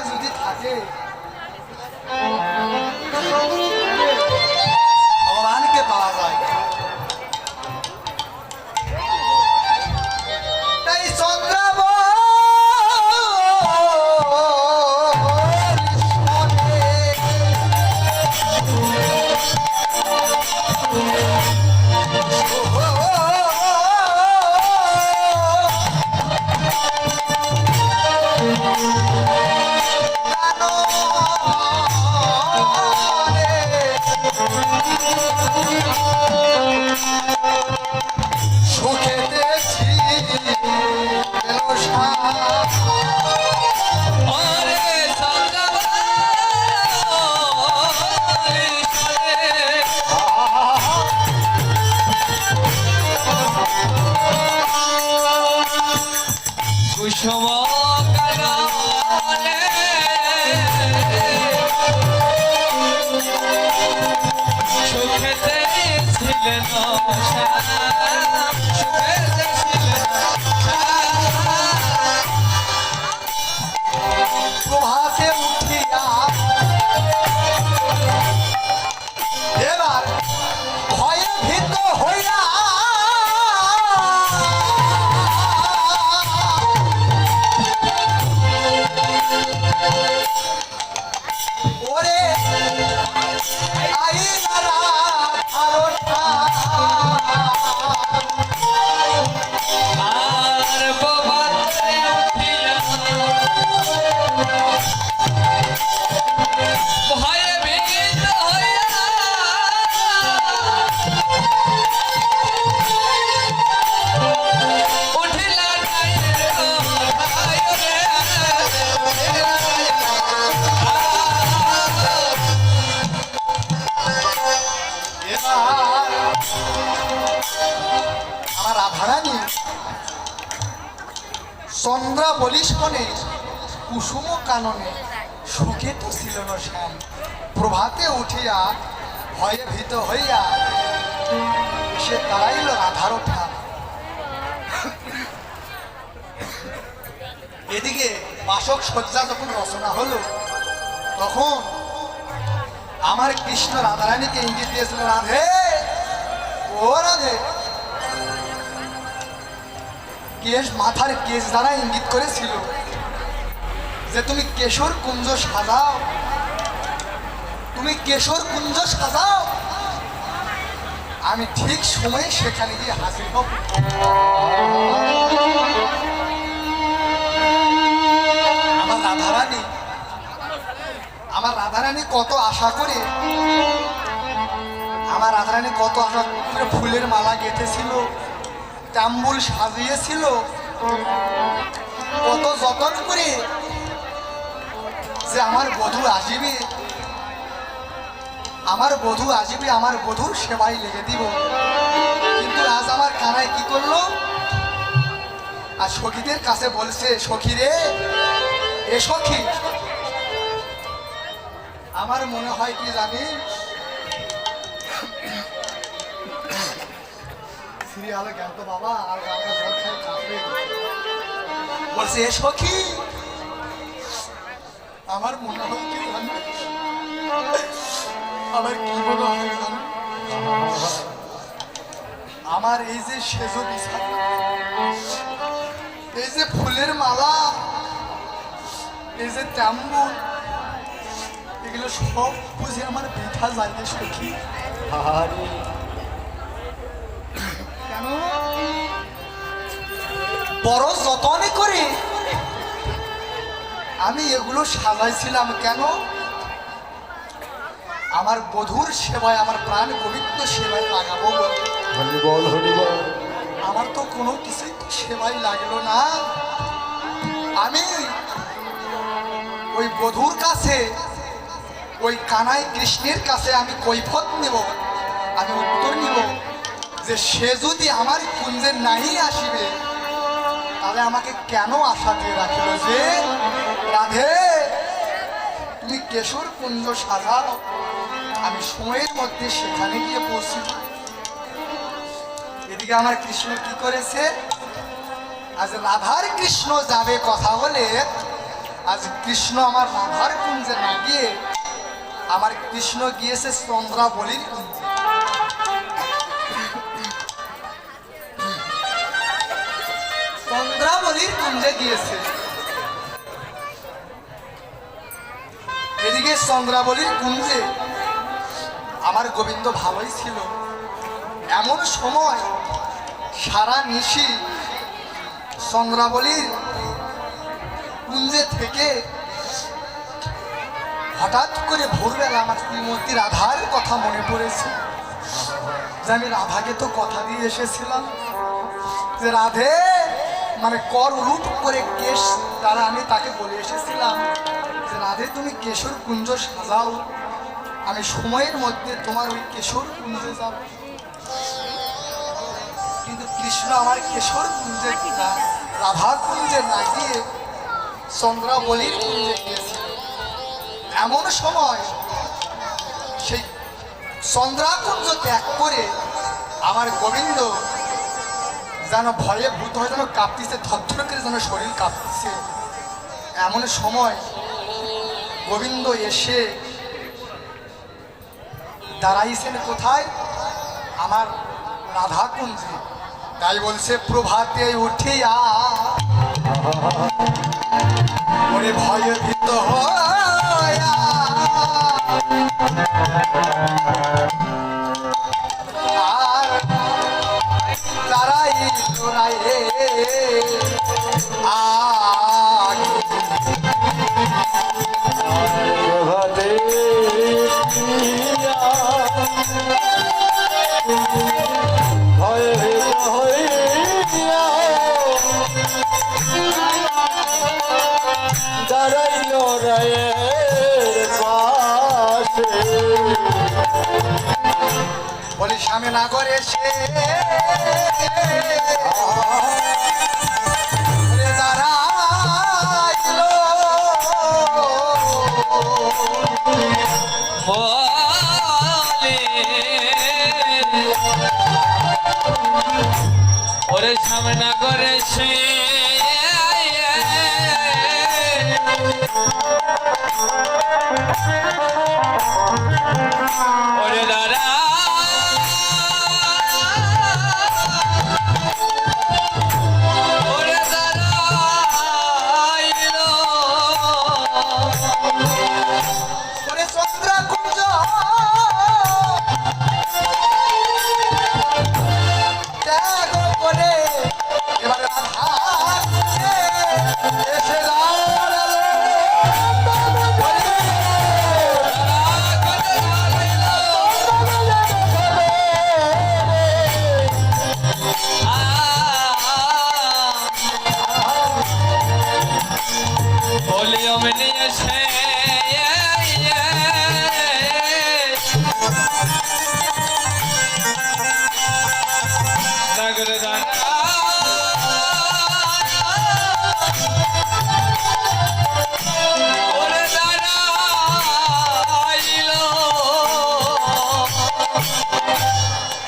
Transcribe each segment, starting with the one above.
যদি থাকে কুসুম কাননে সুখেতে ছিলেন সুখেতে ছিলেন চন্দ্রা বলিস মনে কুসুম কাননে। সুখে তো ছিল না শ্যাম। প্রভাতে উঠিয়া ভয়ে ভীত হইয়া সে দাঁড়াইল রাধার ওঠা এদিকে বাসক শয্যা যখন রচনা হলো, তখন আমার কৃষ্ণ রাধারানীকে ইঙ্গিত দিয়েছিল রাধে, ও রাধে কেশ মাথার কেশ দ্বারা ইঙ্গিত করেছিল যে তুমি কেশর কুঞ্জ সাজাও। তুমি কেশর কুঞ্জ সাজাও। আমি ঠিক সময়ে সেখানে গিয়ে হাজির হব। আমার রাধারানী আমার রাধারানী কত আশা করে, আমার রাধারানী কত আশা করে ফুলের মালা গেঁথেছিল। তাম্বুল সাজিয়েছিল। কত যতন করে যে আমার বধূ আসিবে, আমার বধূ আসিবে, আমার বধূর সেবাই লেগে দিব। কিন্তু আজ আমার কানায় কি করল? আর সখীদের কাছে বলছে, সখী রে, এ সখী, আমার মনে হয় কি জানিস? বলছে আমার মনে হয় কি আমার কি মনে হয় আমার এই যে সেজ এই যে ফুলের মালা, এই যে তাম্বুল এগুলো সব বুঝে আমার বৃথা যায় সখী। বড় যতনে করে। আমি এগুলো সাজাইছিলাম কেন? আমার বধুর সেবায় আমার প্রাণ পবিত্র সেবায় লাগাবো আমার তো কোনো কিছুই সেবাই লাগল না। আমি ওই বধুর কাছে ওই কানাই কৃষ্ণের কাছে আমি কৈফত নেব আমি উত্তর নিব। যে সে যদি আমার কুঞ্জে নাই আসিবে, তাহলে আমাকে কেন আশা দিয়ে রাখিল যে? রাধে, তুমি কেশর কুঞ্জ সাজাও। আমি সময়ের মধ্যে সেখানে গিয়ে পৌঁছিব। এদিকে আমার কৃষ্ণ কি করেছে? আজ রাধার কৃষ্ণ যাবে কথা বলে, আজ কৃষ্ণ আমার রাধার কুঞ্জে না গিয়ে, আমার কৃষ্ণ গিয়েছে চন্দ্রাবলীর কুঞ্জে। কুঞ্জে গিয়েছে। এদিকে চন্দ্রাবলীর কুঞ্জে আমার গোবিন্দ ভালোই ছিল। এমন সময় সারা নিশি চন্দ্রাবলীর কুঞ্জে থেকে হঠাৎ করে ভোরবেলা আমার শ্রীমতী রাধার কথা মনে পড়েছে যে আমি রাধাকে তো কথা দিয়ে এসেছিলাম যে রাধে মানে কর রূপ করে কেশ দ্বারা আমি তাকে বলে এসেছিলাম যে, রাধে, তুমি কেশর কুঞ্জ সাজাও। আমি সময়ের মধ্যে তোমার ওই কেশর কুঞ্জে যাব কিন্তু কৃষ্ণ আমার কেশর কুঞ্জে না, রাধা কুঞ্জে না গিয়ে চন্দ্রাবলীর কুঞ্জে গিয়েছে এমন সময় সেই চন্দ্রাকুঞ্জ ত্যাগ করে আমার গোবিন্দ যেন ভয়ে ভূত হয়ে যেন কাঁপতেছে থরথর করে যেন শরীর কাঁপতেছে। এমন সময় গোবিন্দ এসে দাঁড়াইছেন কোথায়? আমার রাধা কুঞ্জে তাই বলছে, প্রভাতে উঠিয়া। ভয় বলি স্বামী না করে সে ওরে দাদা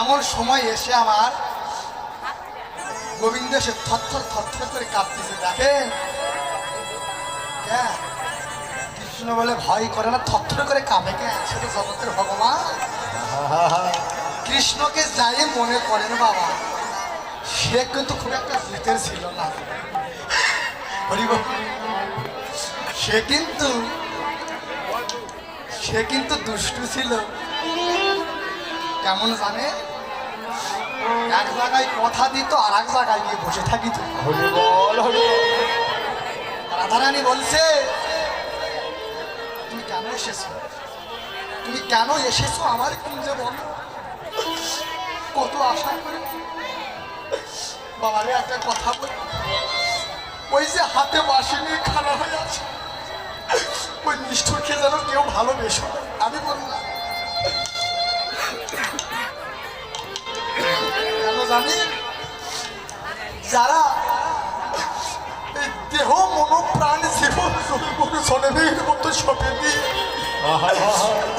এমন সময় এসে আমার গোবিন্দ সে থরথর থরথর করে কাঁপতেছে, দেখেন? ক্যা? কৃষ্ণ বলে ভয় করে না থরথর করে কাঁপে কে সে তো জগতের ভগবান। কৃষ্ণকে যাই মনে করেন বাবা, সে কিন্তু খুব একটা ভূতের ছিল না। হরিব সে কিন্তু সে কিন্তু দুষ্টু ছিল। কেমন জানে? এক জায়গায় কথা দিত আর এক জায়গায় গিয়ে বসে থাকিত রাধারানী বলছে তুমি কেন এসেছ? তুমি কেন এসেছ আমার কুঞ্জে বলো। কত আশা করে বাবারে একটা কথা বল। ওই যে হাতে বাসি নিয়ে খারাপ হয়ে আছে ওই নিষ্ঠুরকে যেন কেউ ভালোবেসো। আমি বললাম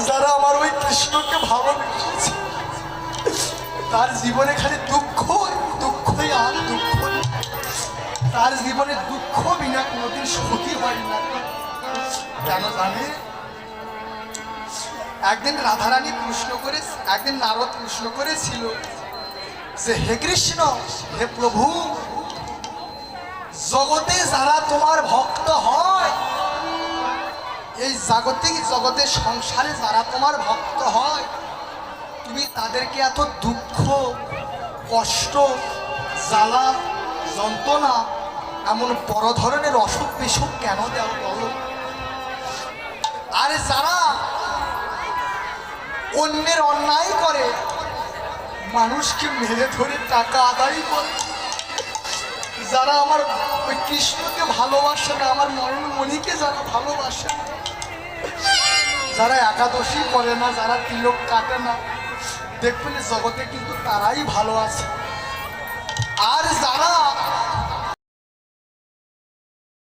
যারা আমার ওই কৃষ্ণকে ভালোবেসেছে, তার জীবনে খালি দুঃখ, দুঃখই আর দুঃখ তার জীবনে দুঃখ বিনা কোনোদিন সুখী হয় না। কেন জানে? একদিন রাধারানী প্রশ্ন করে, একদিন নারদ প্রশ্ন করেছিল। যে হে কৃষ্ণ, হে প্রভু, জগতে যারা তোমার ভক্ত হয়, এই জাগতিক জগতে সংসারে যারা তোমার ভক্ত হয়, তুমি তাদেরকে এত দুঃখ, কষ্ট, জ্বালা, যন্ত্রণা, এমন বড় ধরনের অসুখ বিসুখ কেন দেও বলো? আর যারা অন্যের অন্যায় করে মানুষকে মেরে ধরে টাকা আদায় করে। যারা আমার ওই কৃষ্ণকে ভালোবাসে না, আমার মরণ মণিকে যারা ভালোবাসে না, যারা একাদশী করে না, যারা তিলক কাটে না, দেখবেন জগতে কিন্তু তারাই ভালো আছে। আর যারা